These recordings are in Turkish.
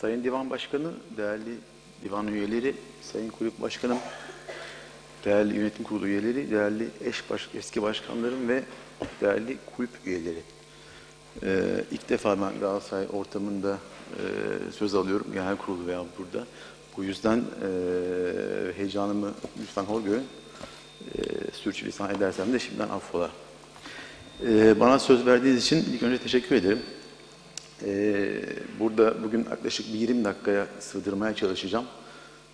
Sayın Divan Başkanı, değerli divan üyeleri, Sayın Kulüp Başkanım, değerli yönetim kurulu üyeleri, değerli eş baş, eski başkanlarım ve değerli kulüp üyeleri. Ee, ilk defa ben Galatasaray ortamında e, söz alıyorum genel kurulu veya burada. Bu yüzden e, heyecanımı lütfen hor görün. E, sürçülisan edersem de şimdiden affola. E, bana söz verdiğiniz için ilk önce teşekkür ederim. Ee, burada bugün yaklaşık bir 20 dakikaya sığdırmaya çalışacağım.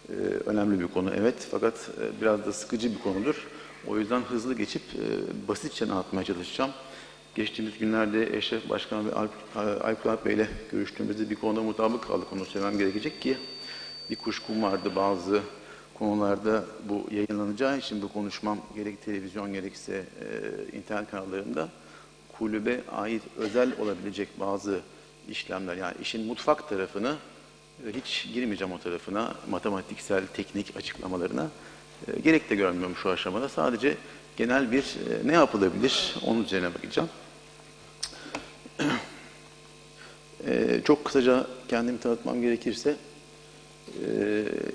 Ee, önemli bir konu evet fakat e, biraz da sıkıcı bir konudur. O yüzden hızlı geçip e, basitçe anlatmaya çalışacağım. Geçtiğimiz günlerde Eşref Başkan ve Alp, e, Alp Bey ile görüştüğümüzde bir konuda mutabık kaldık. Onu söylemem gerekecek ki bir kuşkum vardı bazı konularda bu yayınlanacağı için bu konuşmam gerek televizyon gerekse e, internet kanallarında kulübe ait özel olabilecek bazı işlemler yani işin mutfak tarafını e, hiç girmeyeceğim o tarafına matematiksel teknik açıklamalarına e, gerek de görmüyorum şu aşamada sadece genel bir e, ne yapılabilir onun üzerine bakacağım. Çok kısaca kendimi tanıtmam gerekirse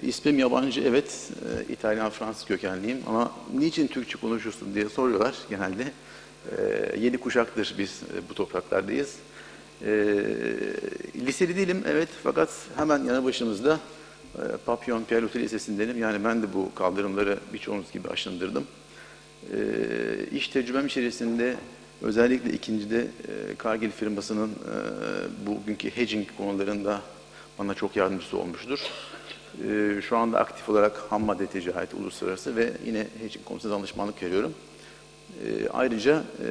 ismim yabancı evet İtalyan Fransız kökenliyim ama niçin Türkçe konuşuyorsun diye soruyorlar genelde. Yeni kuşaktır biz bu topraklardayız. E, liseli değilim evet fakat hemen yanı başımızda e, Papillon Pierre Lisesi'ndenim. Yani ben de bu kaldırımları birçoğunuz gibi aşındırdım. E, iş tecrübem içerisinde özellikle ikincide e, Cargill firmasının e, bugünkü hedging konularında bana çok yardımcısı olmuştur. E, şu anda aktif olarak ham madde ticareti uluslararası ve yine hedging konusunda danışmanlık veriyorum. E, ayrıca e,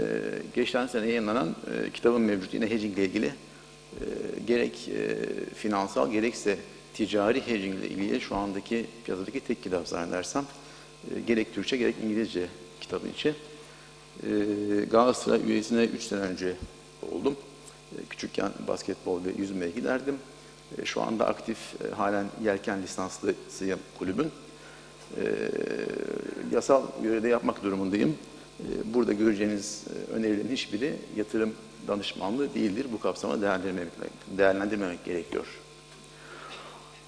geçen sene yayınlanan e, kitabım mevcut yine hedging ile ilgili e, gerek e, finansal gerekse ticari hedging ile ilgili şu andaki piyasadaki tek kitap zannedersem e, gerek Türkçe gerek İngilizce kitabın içi. E, Galatasaray üyesine 3 sene önce oldum. E, küçükken basketbol ve yüzmeye giderdim. E, şu anda aktif e, halen yelken lisanslısıyım kulübün. E, yasal görevde yapmak durumundayım. E, Burada göreceğiniz e, önerilerin hiçbiri yatırım danışmanlığı değildir. Bu kapsamda değerlendirmemek, değerlendirmemek gerekiyor.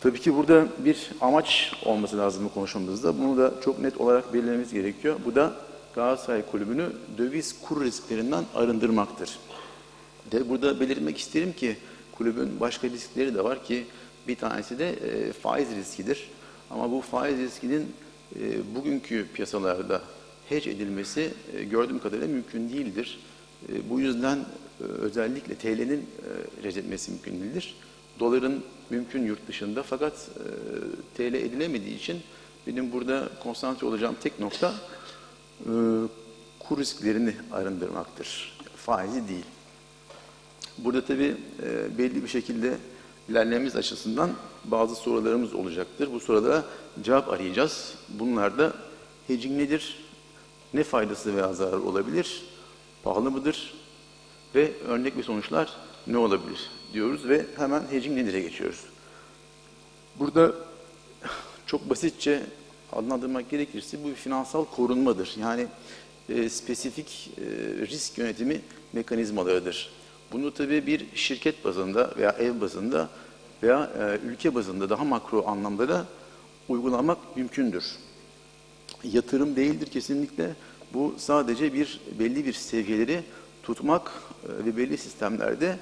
Tabii ki burada bir amaç olması lazım bu konuşmamızda. Bunu da çok net olarak belirlememiz gerekiyor. Bu da Galatasaray Kulübü'nü döviz kur risklerinden arındırmaktır. De burada belirtmek isterim ki kulübün başka riskleri de var ki bir tanesi de e, faiz riskidir. Ama bu faiz riskinin e, bugünkü piyasalarda hedge edilmesi e, gördüğüm kadarıyla mümkün değildir. E, bu yüzden e, özellikle TL'nin hedge etmesi mümkün değildir. Doların mümkün yurt dışında fakat TL edilemediği için benim burada konsantre olacağım tek nokta kur risklerini arındırmaktır. Faizi değil. Burada tabii e, belli bir şekilde ilerlememiz açısından bazı sorularımız olacaktır. Bu sorulara cevap arayacağız. Bunlar da hedging nedir? Ne faydası veya zararı olabilir? Pahalı mıdır? Ve örnek ve sonuçlar ne olabilir diyoruz ve hemen hedging nedir'e geçiyoruz. Burada çok basitçe adlandırmak gerekirse bu bir finansal korunmadır. Yani e, spesifik e, risk yönetimi mekanizmalarıdır. Bunu tabii bir şirket bazında veya ev bazında veya e, ülke bazında daha makro anlamda da uygulamak mümkündür. Yatırım değildir kesinlikle. Bu sadece bir belli bir seviyeleri tutmak e, ve belli sistemlerde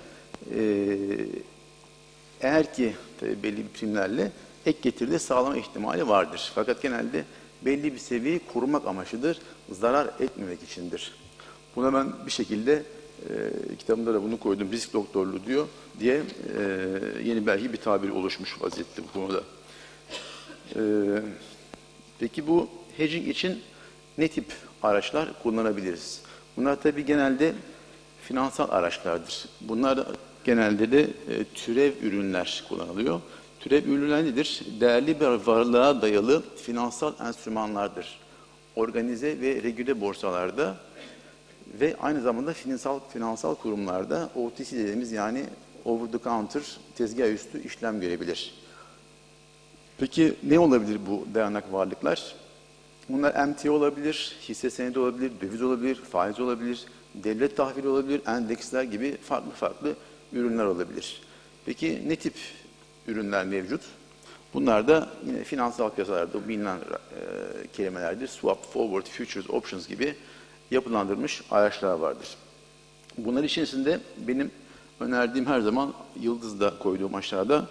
e, eğer ki belli bir primlerle ek getiride sağlama ihtimali vardır. Fakat genelde belli bir seviyeyi korumak amaçlıdır, zarar etmemek içindir. Buna ben bir şekilde e, kitabımda da bunu koydum, risk doktorluğu diyor diye e, yeni belki bir tabir oluşmuş vaziyette bu konuda. E, peki bu hedging için ne tip araçlar kullanabiliriz? Bunlar tabii genelde finansal araçlardır. Bunlar genelde de e, türev ürünler kullanılıyor. Türev ürünler nedir? Değerli bir varlığa dayalı finansal enstrümanlardır. Organize ve regüle borsalarda ve aynı zamanda finansal finansal kurumlarda OTC dediğimiz yani over the counter tezgah üstü işlem görebilir. Peki ne olabilir bu dayanak varlıklar? Bunlar MT olabilir, hisse senedi olabilir, döviz olabilir, faiz olabilir, devlet tahvili olabilir, endeksler gibi farklı farklı ürünler olabilir. Peki ne tip ürünler mevcut. Bunlar da yine finansal piyasalarda bilinen e, kelimelerdir. Swap, forward, futures, options gibi yapılandırılmış araçlar vardır. Bunlar içerisinde benim önerdiğim her zaman Yıldız'da koyduğum aşağıda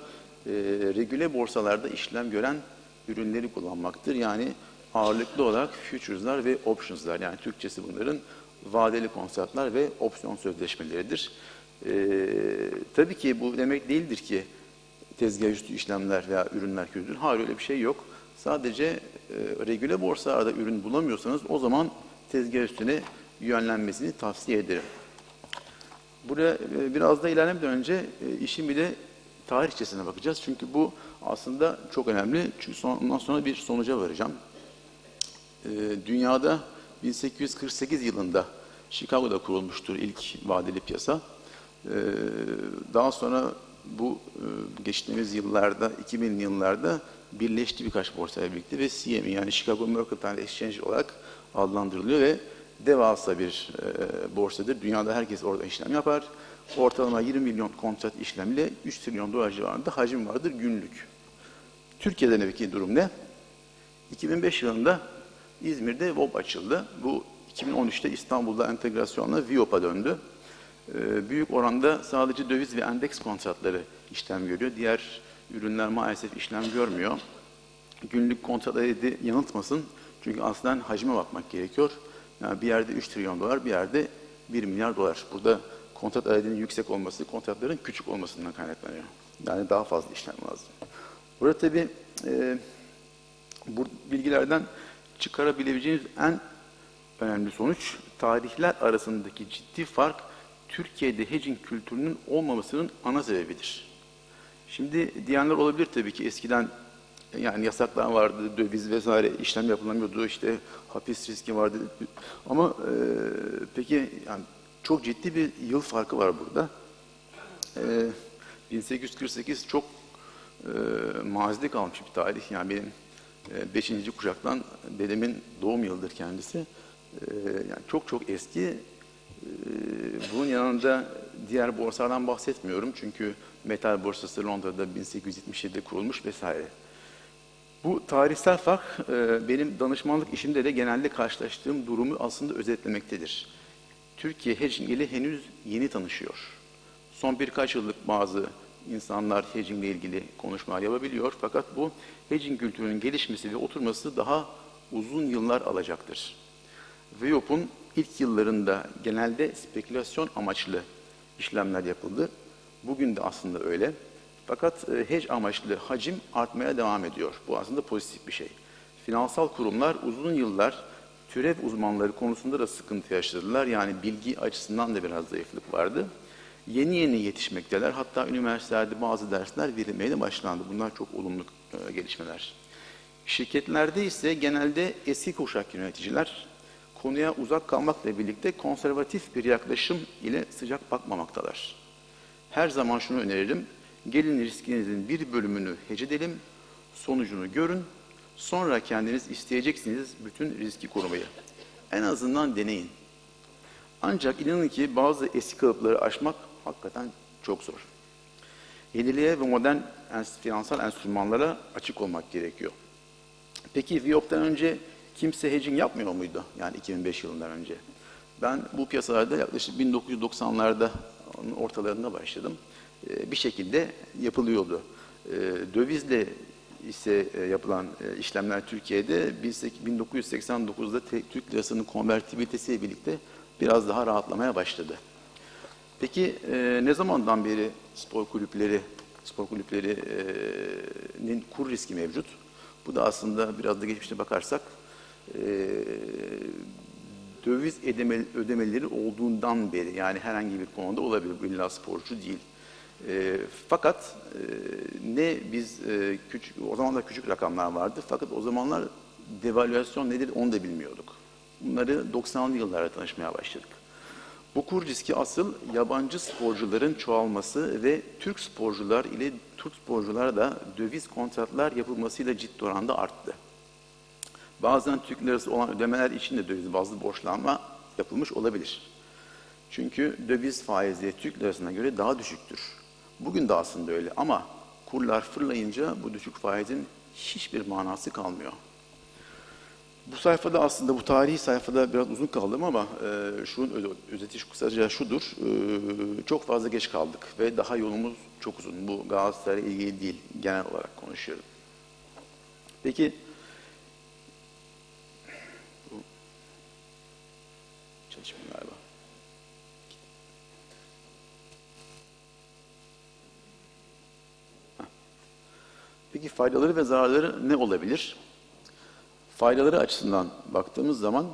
e, regüle borsalarda işlem gören ürünleri kullanmaktır. Yani ağırlıklı olarak futures'lar ve options'lar yani Türkçesi bunların vadeli kontratlar ve opsiyon sözleşmeleridir. E, tabii ki bu demek değildir ki tezgah üstü işlemler veya ürünler kötüdür. Hayır öyle bir şey yok. Sadece e, regüle borsalarda ürün bulamıyorsanız o zaman tezgah üstüne yönlenmesini tavsiye ederim. Buraya e, biraz da ilerlemeden önce e, işin bir de tarihçesine bakacağız. Çünkü bu aslında çok önemli. Çünkü son, ondan sonra bir sonuca varacağım. E, dünyada 1848 yılında Chicago'da kurulmuştur ilk vadeli piyasa. E, daha sonra bu e, geçtiğimiz yıllarda, 2000'li yıllarda birleşti birkaç borsayla birlikte ve CME yani Chicago Mercantile Exchange olarak adlandırılıyor ve devasa bir e, borsadır. Dünyada herkes orada işlem yapar. Ortalama 20 milyon kontrat işlemle 3 trilyon dolar civarında hacim vardır günlük. Türkiye'de ne durum ne? 2005 yılında İzmir'de VOB açıldı. Bu 2013'te İstanbul'da entegrasyonla VIOP'a döndü. Ee, büyük oranda sadece döviz ve endeks kontratları işlem görüyor. Diğer ürünler maalesef işlem görmüyor. Günlük kontrat adedi yanıltmasın. Çünkü aslında hacme bakmak gerekiyor. Yani bir yerde 3 trilyon dolar, bir yerde 1 milyar dolar. Burada kontrat adedinin yüksek olması, kontratların küçük olmasından kaynaklanıyor. Yani daha fazla işlem lazım. Burada tabii e, bu bilgilerden çıkarabileceğiniz en önemli sonuç tarihler arasındaki ciddi fark Türkiye'de hedging kültürünün olmamasının ana sebebidir. Şimdi diyenler olabilir tabii ki eskiden yani yasaklar vardı, döviz vesaire işlem yapılamıyordu, işte hapis riski vardı. Ama e, peki yani çok ciddi bir yıl farkı var burada. E, 1848 çok e, mazide kalmış bir tarih. Yani benim beşinci kuşaktan dedemin doğum yılıdır kendisi. E, yani çok çok eski ee, bunun yanında diğer borsalardan bahsetmiyorum çünkü metal borsası Londra'da 1877'de kurulmuş vesaire. Bu tarihsel fark e, benim danışmanlık işimde de genelde karşılaştığım durumu aslında özetlemektedir. Türkiye hedging ile henüz yeni tanışıyor. Son birkaç yıllık bazı insanlar hedging ile ilgili konuşmalar yapabiliyor fakat bu hedging kültürünün gelişmesi ve oturması daha uzun yıllar alacaktır. VEOP'un ilk yıllarında genelde spekülasyon amaçlı işlemler yapıldı. Bugün de aslında öyle. Fakat e, hedge amaçlı hacim artmaya devam ediyor. Bu aslında pozitif bir şey. Finansal kurumlar uzun yıllar türev uzmanları konusunda da sıkıntı yaşadılar. Yani bilgi açısından da biraz zayıflık vardı. Yeni yeni yetişmekteler. Hatta üniversitelerde bazı dersler verilmeye de başlandı. Bunlar çok olumlu e, gelişmeler. Şirketlerde ise genelde eski kuşak yöneticiler konuya uzak kalmakla birlikte konservatif bir yaklaşım ile sıcak bakmamaktalar. Her zaman şunu öneririm, gelin riskinizin bir bölümünü hecedelim, sonucunu görün, sonra kendiniz isteyeceksiniz bütün riski korumayı. En azından deneyin. Ancak inanın ki bazı eski kalıpları aşmak hakikaten çok zor. Yeniliğe ve modern finansal enstrümanlara açık olmak gerekiyor. Peki VIOP'tan önce kimse hedging yapmıyor muydu? Yani 2005 yılından önce. Ben bu piyasalarda yaklaşık 1990'larda ortalarında başladım. Ee, bir şekilde yapılıyordu. Ee, dövizle ise e, yapılan e, işlemler Türkiye'de 1989'da Türk lirasının konvertibilitesiyle birlikte biraz daha rahatlamaya başladı. Peki e, ne zamandan beri spor kulüpleri spor kulüplerinin kur riski mevcut? Bu da aslında biraz da geçmişte bakarsak e, döviz ödeme, ödemeleri olduğundan beri yani herhangi bir konuda olabilir. Bu illa sporcu değil. E, fakat e, ne biz e, küçük, o zaman da küçük rakamlar vardı fakat o zamanlar devalüasyon nedir onu da bilmiyorduk. Bunları 90'lı yıllarda tanışmaya başladık. Bu kur riski asıl yabancı sporcuların çoğalması ve Türk sporcular ile Türk sporculara da döviz kontratlar yapılmasıyla ciddi oranda arttı. Bazen Türk lirası olan ödemeler için de döviz bazlı borçlanma yapılmış olabilir. Çünkü döviz faizleri Türk lirasına göre daha düşüktür. Bugün de aslında öyle ama kurlar fırlayınca bu düşük faizin hiçbir manası kalmıyor. Bu sayfada aslında bu tarihi sayfada biraz uzun kaldım ama e, şunun öz- özeti kısaca şudur. E, çok fazla geç kaldık ve daha yolumuz çok uzun. Bu Galatasaray'la ilgili değil, genel olarak konuşuyorum. Peki çalışmıyor galiba. Peki faydaları ve zararları ne olabilir? Faydaları açısından baktığımız zaman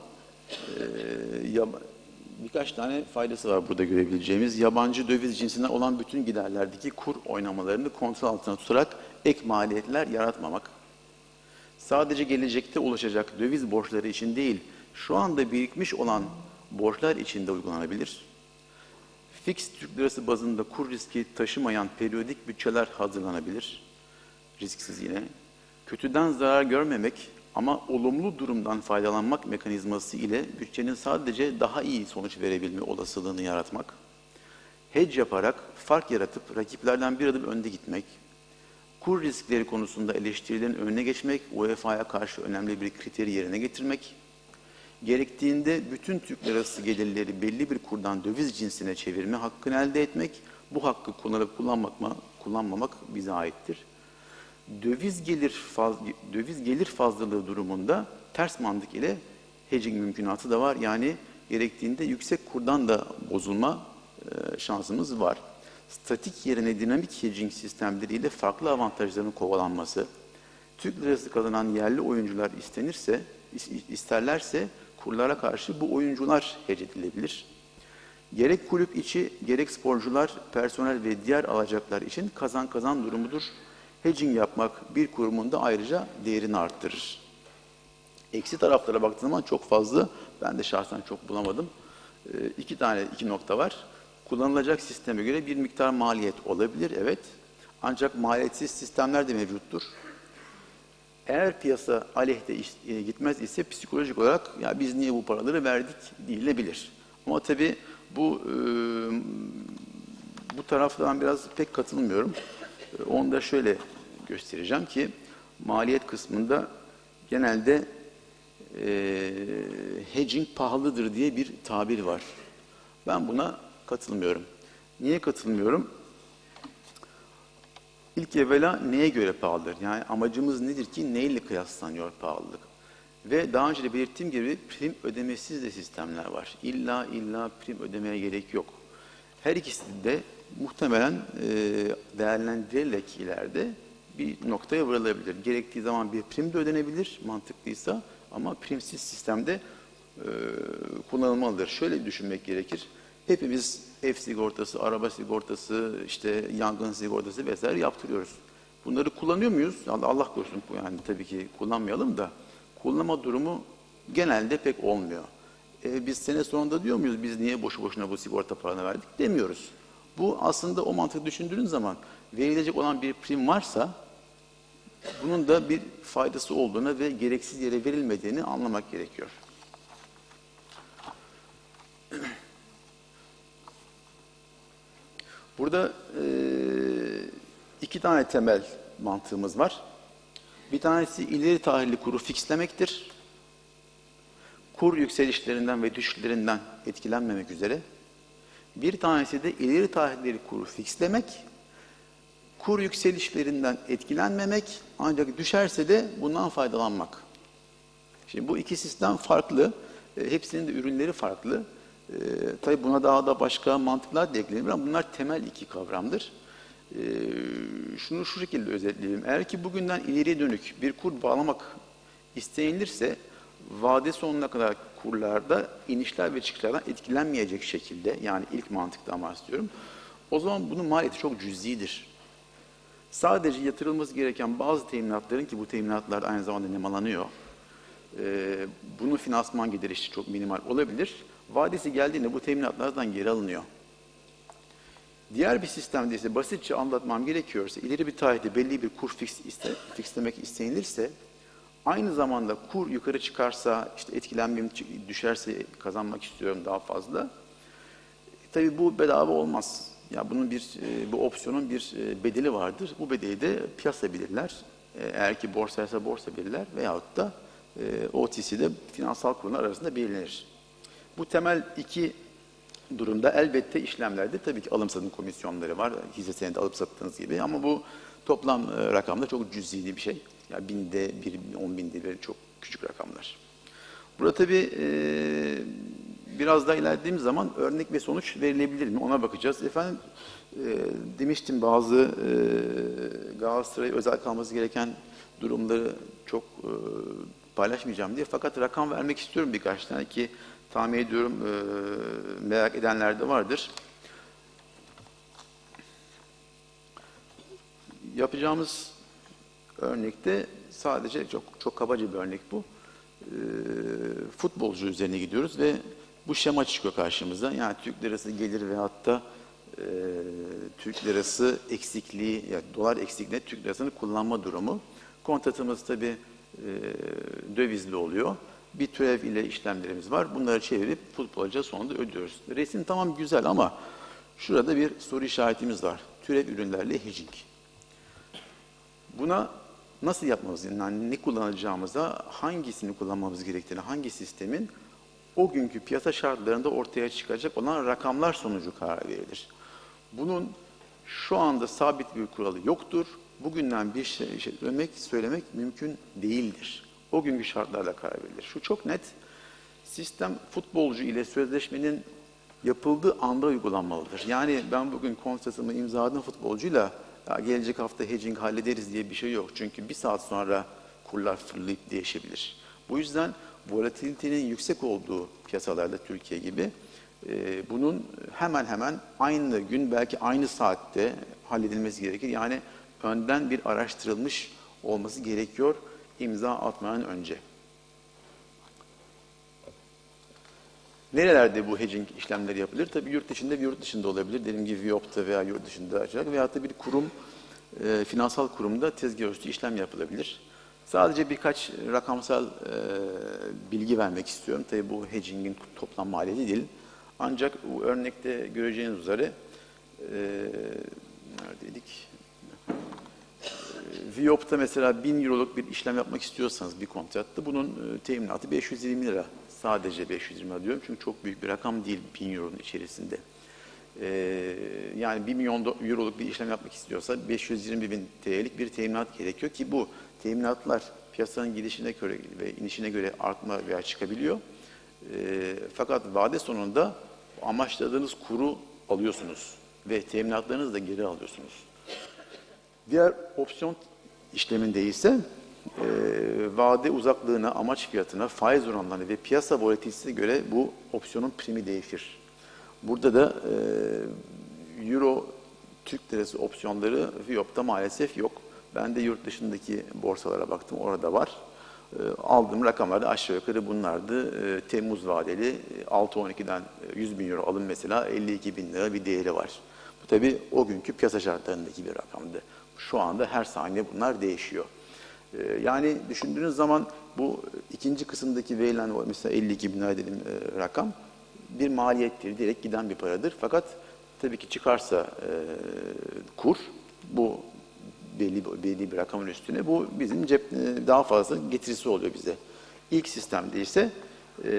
birkaç tane faydası var burada görebileceğimiz. Yabancı döviz cinsinden olan bütün giderlerdeki kur oynamalarını kontrol altına tutarak ek maliyetler yaratmamak. Sadece gelecekte ulaşacak döviz borçları için değil, şu anda birikmiş olan borçlar için de uygulanabilir. Fix Türk lirası bazında kur riski taşımayan periyodik bütçeler hazırlanabilir. Risksiz yine. Kötüden zarar görmemek ama olumlu durumdan faydalanmak mekanizması ile bütçenin sadece daha iyi sonuç verebilme olasılığını yaratmak. Hedge yaparak fark yaratıp rakiplerden bir adım önde gitmek. Kur riskleri konusunda eleştirilerin önüne geçmek, UEFA'ya karşı önemli bir kriteri yerine getirmek. Gerektiğinde bütün Türk lirası gelirleri belli bir kurdan döviz cinsine çevirme hakkını elde etmek, bu hakkı kullanıp kullanmak mı, kullanmamak bize aittir. Döviz gelir faz, döviz gelir fazlalığı durumunda ters mantık ile hedging mümkünatı da var. Yani gerektiğinde yüksek kurdan da bozulma e, şansımız var. Statik yerine dinamik hedging sistemleriyle farklı avantajların kovalanması, Türk lirası kazanan yerli oyuncular istenirse, is- isterlerse kurlara karşı bu oyuncular hedge edilebilir. Gerek kulüp içi, gerek sporcular, personel ve diğer alacaklar için kazan kazan durumudur. Hedging yapmak bir kurumun da ayrıca değerini arttırır. Eksi taraflara baktığım zaman çok fazla, ben de şahsen çok bulamadım. Ee, iki tane, iki nokta var. Kullanılacak sisteme göre bir miktar maliyet olabilir, evet. Ancak maliyetsiz sistemler de mevcuttur. Eğer piyasa aleyhte e, gitmez ise psikolojik olarak ya biz niye bu paraları verdik denilebilir. Ama tabii bu e, bu taraftan biraz pek katılmıyorum. E, Onu da şöyle göstereceğim ki maliyet kısmında genelde e, hedging pahalıdır diye bir tabir var. Ben buna katılmıyorum. Niye katılmıyorum? İlk evvela neye göre pahalıdır? Yani amacımız nedir ki neyle kıyaslanıyor pahalılık? Ve daha önce de belirttiğim gibi prim ödemesiz de sistemler var. İlla illa prim ödemeye gerek yok. Her ikisi de muhtemelen e, ileride bir noktaya varılabilir. Gerektiği zaman bir prim de ödenebilir mantıklıysa ama primsiz sistemde e, kullanılmalıdır. Şöyle düşünmek gerekir. Hepimiz ev sigortası, araba sigortası, işte yangın sigortası vesaire yaptırıyoruz. Bunları kullanıyor muyuz? Allah, Allah korusun yani tabii ki kullanmayalım da kullanma durumu genelde pek olmuyor. E, biz sene sonunda diyor muyuz biz niye boşu boşuna bu sigorta paranı verdik demiyoruz. Bu aslında o mantığı düşündüğünüz zaman verilecek olan bir prim varsa bunun da bir faydası olduğunu ve gereksiz yere verilmediğini anlamak gerekiyor. Burada e, iki tane temel mantığımız var. Bir tanesi ileri tarihli kuru fixlemektir. Kur yükselişlerinden ve düşüşlerinden etkilenmemek üzere. Bir tanesi de ileri tarihli kuru fixlemek, kur yükselişlerinden etkilenmemek ancak düşerse de bundan faydalanmak. Şimdi bu iki sistem farklı. E, hepsinin de ürünleri farklı. E, tabii buna daha da başka mantıklar da eklenir ama bunlar temel iki kavramdır. E, şunu şu şekilde özetleyelim. Eğer ki bugünden ileriye dönük bir kur bağlamak istenilirse vade sonuna kadar kurlarda inişler ve çıkışlardan etkilenmeyecek şekilde yani ilk mantıktan bahsediyorum. O zaman bunun maliyeti çok cüzidir. Sadece yatırılması gereken bazı teminatların ki bu teminatlar aynı zamanda nemalanıyor. Ee, bunun finansman gideri işte çok minimal olabilir. Vadesi geldiğinde bu teminatlardan geri alınıyor. Diğer bir sistemde ise basitçe anlatmam gerekiyorsa ileri bir tarihte belli bir kur fix iste, fixlemek istenilirse aynı zamanda kur yukarı çıkarsa işte etkilenmeyeyim düşerse kazanmak istiyorum daha fazla. E, tabii bu bedava olmaz. Ya bunun bir e, bu opsiyonun bir e, bedeli vardır. Bu bedeli de piyasa belirler. E, Eğer ki borsaysa borsa belirler veyahut da OTC'de finansal kurumlar arasında belirlenir. Bu temel iki durumda elbette işlemlerde tabii ki alım satım komisyonları var. Hisse senedi alıp sattığınız gibi ama bu toplam rakamda çok cüzi bir şey. Ya binde bir, on binde bir çok küçük rakamlar. Burada tabii biraz daha ilerlediğimiz zaman örnek ve sonuç verilebilir mi ona bakacağız. Efendim e, demiştim bazı e, Galatasaray özel kalması gereken durumları çok e, paylaşmayacağım diye. Fakat rakam vermek istiyorum birkaç tane ki tahmin ediyorum e, merak edenler de vardır. Yapacağımız örnekte sadece çok çok kabaca bir örnek bu. E, futbolcu üzerine gidiyoruz ve bu şema çıkıyor karşımıza. Yani Türk lirası gelir ve hatta e, Türk lirası eksikliği, yani dolar eksikliğine Türk lirasını kullanma durumu. Kontratımız tabi e, dövizli oluyor. Bir türev ile işlemlerimiz var. Bunları çevirip futbolcuya sonunda ödüyoruz. Resim tamam güzel ama şurada bir soru işaretimiz var. Türev ürünlerle hedging. Buna nasıl yapmamız, yani ne kullanacağımıza, hangisini kullanmamız gerektiğini, hangi sistemin o günkü piyasa şartlarında ortaya çıkacak olan rakamlar sonucu karar verilir. Bunun şu anda sabit bir kuralı yoktur. Bugünden bir şey, söylemek, söylemek mümkün değildir. O günkü şartlarla karar verilir. Şu çok net, sistem futbolcu ile sözleşmenin yapıldığı anda uygulanmalıdır. Yani ben bugün kontratımı imzaladım futbolcuyla, ya gelecek hafta hedging hallederiz diye bir şey yok. Çünkü bir saat sonra kurlar fırlayıp değişebilir. Bu yüzden volatilitenin yüksek olduğu piyasalarda Türkiye gibi e, bunun hemen hemen aynı gün belki aynı saatte halledilmesi gerekir. Yani önden bir araştırılmış olması gerekiyor imza atmadan önce. Nerelerde bu hedging işlemleri yapılır? Tabii yurt içinde ve yurt dışında olabilir. Dediğim gibi Viyop'ta veya yurt dışında açarak veyahut da bir kurum, e, finansal kurumda tezgah üstü işlem yapılabilir. Sadece birkaç rakamsal e, bilgi vermek istiyorum. Tabii bu hedging'in toplam maliyeti değil. Ancak bu örnekte göreceğiniz üzere e, neredeydik? E, Viyop'ta mesela 1000 euroluk bir işlem yapmak istiyorsanız bir kontratta bunun e, teminatı 520 lira. Sadece 520 lira diyorum çünkü çok büyük bir rakam değil 1000 euronun içerisinde. Ee, yani 1 milyon euroluk bir işlem yapmak istiyorsa 520 bin TL'lik bir teminat gerekiyor ki bu teminatlar piyasanın gidişine göre ve inişine göre artma veya çıkabiliyor. Ee, fakat vade sonunda amaçladığınız kuru alıyorsunuz ve teminatlarınızı da geri alıyorsunuz. Diğer opsiyon işleminde ise e, vade uzaklığına, amaç fiyatına, faiz oranlarına ve piyasa volatilitesine göre bu opsiyonun primi değişir. Burada da e, Euro Türk lirası opsiyonları Viyop'ta maalesef yok. Ben de yurt dışındaki borsalara baktım, orada var. E, aldığım rakamlar da aşağı yukarı bunlardı. E, Temmuz vadeli e, 6-12'den 100 bin euro alım mesela 52 bin lira bir değeri var. Bu tabii o günkü piyasa şartlarındaki bir rakamdı. Şu anda her saniye bunlar değişiyor. E, yani düşündüğünüz zaman bu ikinci kısımdaki verilen mesela 52 bin lira dediğim e, rakam bir maliyettir, direkt giden bir paradır. Fakat tabii ki çıkarsa e, kur, bu belli, belli bir rakamın üstüne, bu bizim cep e, daha fazla getirisi oluyor bize. İlk sistemde ise e,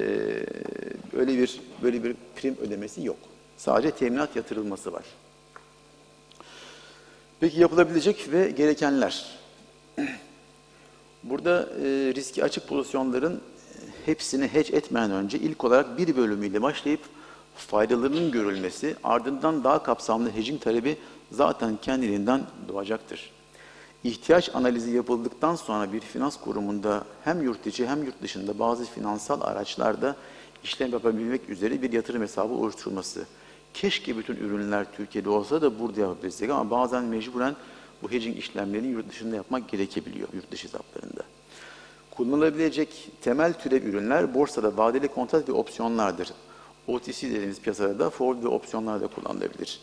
öyle bir böyle bir prim ödemesi yok. Sadece teminat yatırılması var. Peki yapılabilecek ve gerekenler. Burada e, riski açık pozisyonların hepsini hedge etmeden önce ilk olarak bir bölümüyle başlayıp faydalarının görülmesi, ardından daha kapsamlı hedging talebi zaten kendiliğinden doğacaktır. İhtiyaç analizi yapıldıktan sonra bir finans kurumunda hem yurt içi hem yurt dışında bazı finansal araçlarda işlem yapabilmek üzere bir yatırım hesabı oluşturulması. Keşke bütün ürünler Türkiye'de olsa da burada yapabilsek ama bazen mecburen bu hedging işlemlerini yurt dışında yapmak gerekebiliyor, yurt dışı hesaplarında. Kullanılabilecek temel türev ürünler borsada vadeli kontrat ve opsiyonlardır. OTC dediğimiz piyasada da forward ve opsiyonlar da kullanılabilir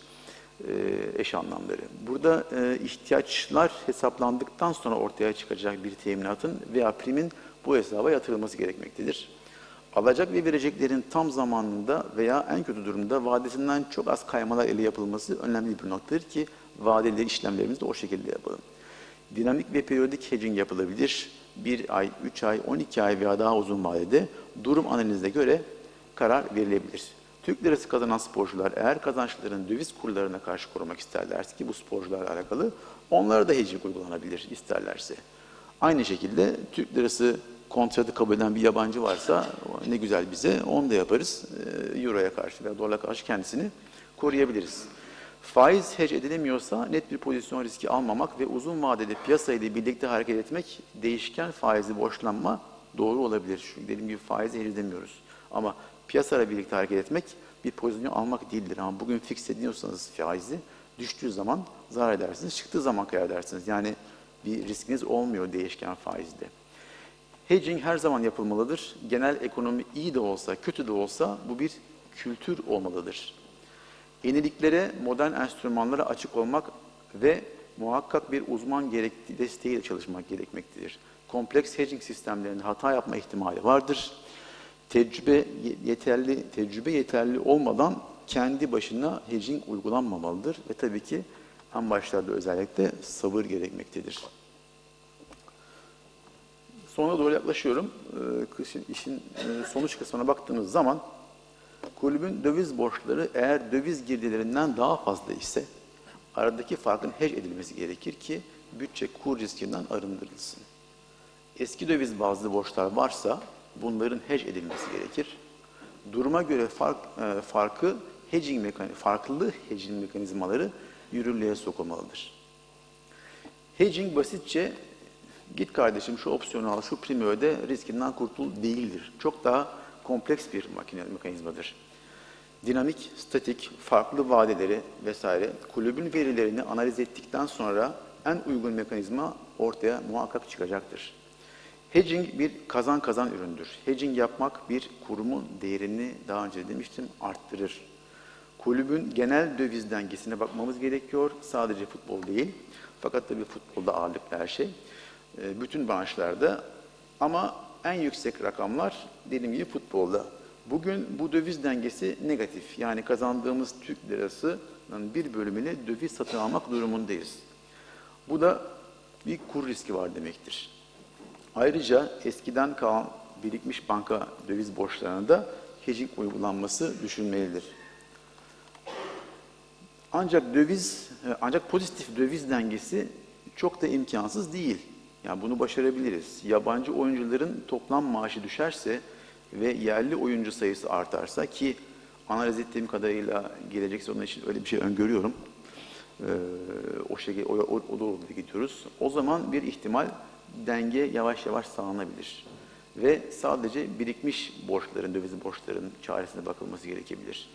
e, eş anlamları. Burada e, ihtiyaçlar hesaplandıktan sonra ortaya çıkacak bir teminatın veya primin bu hesaba yatırılması gerekmektedir. alacak ve vereceklerin tam zamanında veya en kötü durumda vadesinden çok az kaymalar ile yapılması önemli bir noktadır ki vadeli işlemlerimizi de o şekilde yapalım. Dinamik ve periyodik hedging yapılabilir. Bir ay, üç ay, 12 ay veya daha uzun vadede durum analizine göre karar verilebilir. Türk lirası kazanan sporcular eğer kazançlarını döviz kurlarına karşı korumak isterlerse ki bu sporcularla alakalı onlara da hedging uygulanabilir isterlerse. Aynı şekilde Türk lirası kontratı kabul eden bir yabancı varsa ne güzel bize onu da yaparız. Ee, Euro'ya karşı veya dolara karşı kendisini koruyabiliriz. Faiz hedge edilemiyorsa net bir pozisyon riski almamak ve uzun vadede piyasayla birlikte hareket etmek değişken faizli borçlanma doğru olabilir. Çünkü dediğim gibi faizi hedge edemiyoruz. Ama piyasayla birlikte hareket etmek bir pozisyon almak değildir. Ama bugün fix ediyorsanız faizi düştüğü zaman zarar edersiniz, çıktığı zaman kar edersiniz. Yani bir riskiniz olmuyor değişken faizde. Hedging her zaman yapılmalıdır. Genel ekonomi iyi de olsa, kötü de olsa bu bir kültür olmalıdır. Yeniliklere, modern enstrümanlara açık olmak ve muhakkak bir uzman gerektiği desteğiyle çalışmak gerekmektedir. Kompleks hedging sistemlerinde hata yapma ihtimali vardır. Tecrübe yeterli, tecrübe yeterli olmadan kendi başına hedging uygulanmamalıdır ve tabii ki en başlarda özellikle sabır gerekmektedir. Sona doğru yaklaşıyorum. Kışın, işin e, sonuç kısmına baktığınız zaman kulübün döviz borçları eğer döviz girdilerinden daha fazla ise aradaki farkın hedge edilmesi gerekir ki bütçe kur riskinden arındırılsın. Eski döviz bazlı borçlar varsa bunların hedge edilmesi gerekir. Duruma göre fark, e, farkı hedging mekanizma, farklı hedging mekanizmaları yürürlüğe sokulmalıdır. Hedging basitçe git kardeşim şu opsiyonu al, şu primi öde, riskinden kurtul değildir. Çok daha kompleks bir makine, mekanizmadır. Dinamik, statik, farklı vadeleri vesaire kulübün verilerini analiz ettikten sonra en uygun mekanizma ortaya muhakkak çıkacaktır. Hedging bir kazan kazan üründür. Hedging yapmak bir kurumun değerini daha önce demiştim arttırır. Kulübün genel döviz dengesine bakmamız gerekiyor. Sadece futbol değil. Fakat tabii futbolda ağırlıklı her şey. E, bütün branşlarda ama en yüksek rakamlar dediğim gibi futbolda. Bugün bu döviz dengesi negatif. Yani kazandığımız Türk lirasının bir bölümünü döviz satın almak durumundayız. Bu da bir kur riski var demektir. Ayrıca eskiden kalan birikmiş banka döviz borçlarına da hedging uygulanması düşünmelidir. Ancak döviz, ancak pozitif döviz dengesi çok da imkansız değil. Yani bunu başarabiliriz. Yabancı oyuncuların toplam maaşı düşerse ve yerli oyuncu sayısı artarsa ki analiz ettiğim kadarıyla gelecek onun için öyle bir şey öngörüyorum. Ee, o şekilde o, o, o doğrultuda gidiyoruz. O zaman bir ihtimal denge yavaş yavaş sağlanabilir. Ve sadece birikmiş borçların, döviz borçların çaresine bakılması gerekebilir.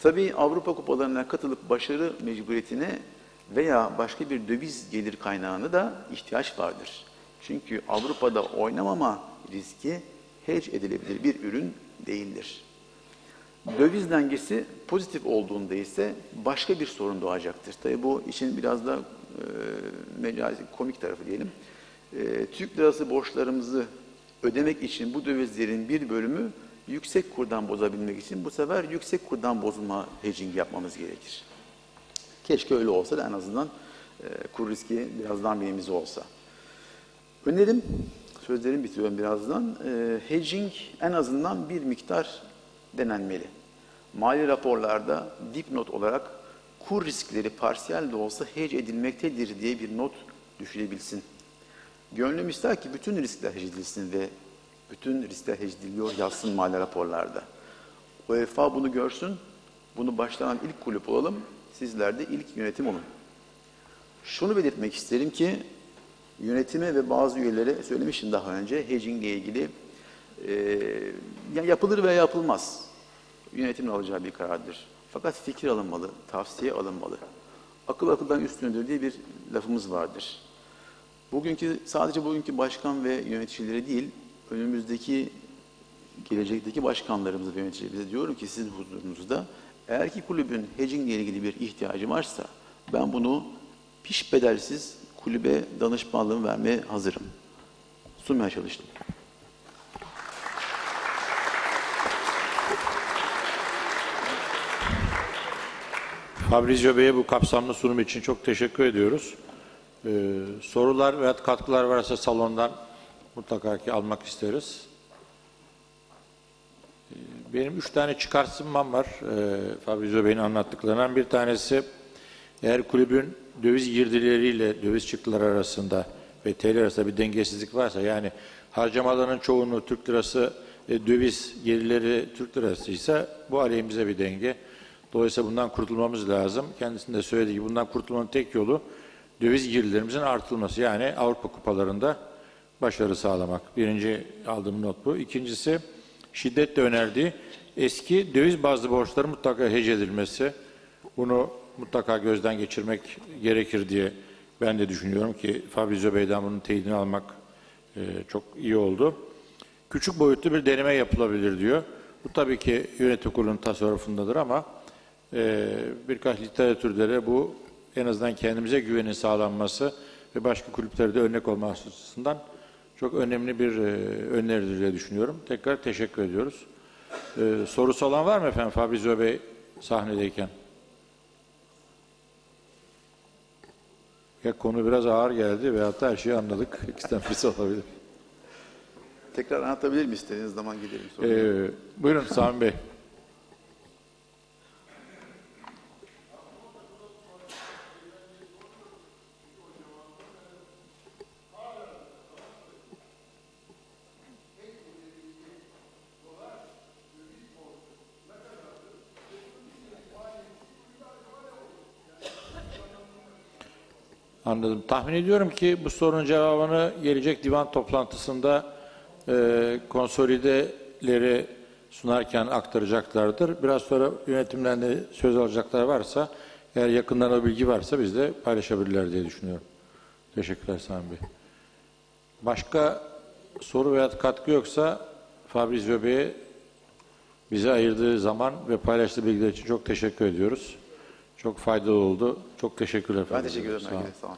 Tabii Avrupa kupalarına katılıp başarı mecburiyetine veya başka bir döviz gelir kaynağına da ihtiyaç vardır. Çünkü Avrupa'da oynamama riski hedge edilebilir bir ürün değildir. Döviz dengesi pozitif olduğunda ise başka bir sorun doğacaktır. Tabii bu işin biraz da e, mecazi, komik tarafı diyelim. E, Türk lirası borçlarımızı ödemek için bu dövizlerin bir bölümü yüksek kurdan bozabilmek için bu sefer yüksek kurdan bozulma hedging yapmamız gerekir. Keşke öyle olsa da en azından e, kur riski biraz daha minimize olsa. Önerim, sözlerim bitiriyorum birazdan. E, hedging en azından bir miktar denenmeli. Mali raporlarda dipnot olarak kur riskleri parsiyel de olsa hedge edilmektedir diye bir not düşülebilsin. Gönlüm ister ki bütün riskler hedge edilsin ve bütün riskler hedge ediliyor yazsın mali raporlarda. UEFA bunu görsün, bunu başlanan ilk kulüp olalım, sizler de ilk yönetim olun. Şunu belirtmek isterim ki yönetime ve bazı üyelere söylemiştim daha önce hedging ile ilgili e, ya yapılır veya yapılmaz. Yönetimin alacağı bir karardır. Fakat fikir alınmalı, tavsiye alınmalı. Akıl akıldan üstündür diye bir lafımız vardır. Bugünkü sadece bugünkü başkan ve yöneticileri değil, önümüzdeki gelecekteki başkanlarımız ve yöneticilerimize diyorum ki sizin huzurunuzda eğer ki kulübün hedging ile ilgili bir ihtiyacı varsa ben bunu piş bedelsiz kulübe danışmanlığımı vermeye hazırım. Sunmaya çalıştım. Fabrizio Bey'e bu kapsamlı sunum için çok teşekkür ediyoruz. Ee, sorular veya katkılar varsa salondan mutlaka ki almak isteriz. Ee, benim üç tane çıkarsınmam var ee, Fabrizio Bey'in anlattıklarından. Bir tanesi eğer kulübün döviz girdileriyle döviz çıktıları arasında ve TL arasında bir dengesizlik varsa yani harcamaların çoğunluğu Türk lirası e, döviz gelirleri Türk lirası ise bu aleyhimize bir denge. Dolayısıyla bundan kurtulmamız lazım. Kendisinin de söylediği gibi bundan kurtulmanın tek yolu döviz girdilerimizin artılması. Yani Avrupa kupalarında başarı sağlamak. Birinci aldığım not bu. İkincisi şiddetle önerdiği eski döviz bazlı borçların mutlaka hece edilmesi. Bunu mutlaka gözden geçirmek gerekir diye ben de düşünüyorum ki Fabrizio Bey'den bunun teyidini almak e, çok iyi oldu. Küçük boyutlu bir deneme yapılabilir diyor. Bu tabii ki yönetim kurulunun tasarrufundadır ama e, birkaç literatürde de bu en azından kendimize güvenin sağlanması ve başka kulüplerde de örnek olması açısından çok önemli bir e, öneridir diye düşünüyorum. Tekrar teşekkür ediyoruz. E, sorusu olan var mı efendim Fabrizio Bey sahnedeyken? Ya konu biraz ağır geldi veyahut da her şeyi anladık. İkisinden birisi olabilir. Tekrar anlatabilir mi istediğiniz zaman gidelim. Ee, buyurun Sami Bey. Anladım. Tahmin ediyorum ki bu sorunun cevabını gelecek divan toplantısında e, konsolideleri sunarken aktaracaklardır. Biraz sonra yönetimden de söz alacaklar varsa, eğer yakınlarına bilgi varsa biz de paylaşabilirler diye düşünüyorum. Teşekkürler Sami Bey. Başka soru veya katkı yoksa Fabrizio Bey'e bize ayırdığı zaman ve paylaştığı bilgiler için çok teşekkür ediyoruz. Çok faydalı oldu. Çok. Ben teşekkür ederim. Sağ olun. herkese. Sağ olun.